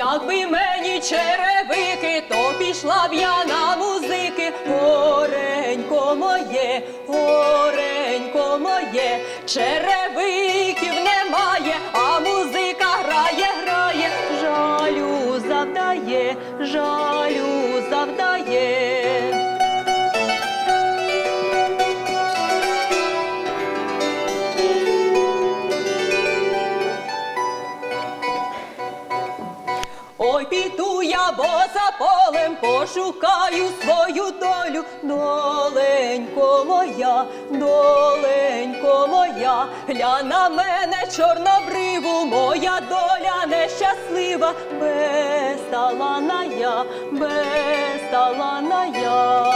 Якби мені черевики, то пішла б я на музики. Горенько моє, горенько моє, черевиків немає, а музика грає, грає, жалю завдає, жалю завдає. Ой, піду я боса полем, пошукаю свою долю, доленько моя, доленько моя, гля на мене чорнобриву, моя доля нещаслива, безталана я, безталана я.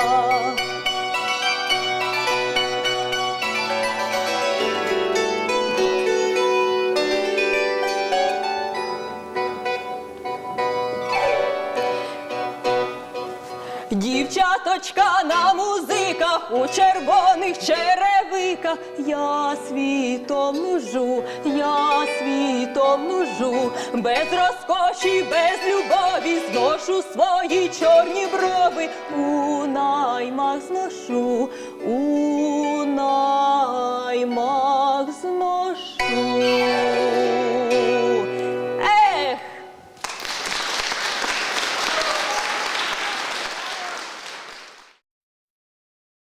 дівчаточка на музиках у червоних черевиках, я світом нужу, я світом нужу, без розкоші, без любові зношу свої чорні брови, у наймах зношу, у наймах зношу.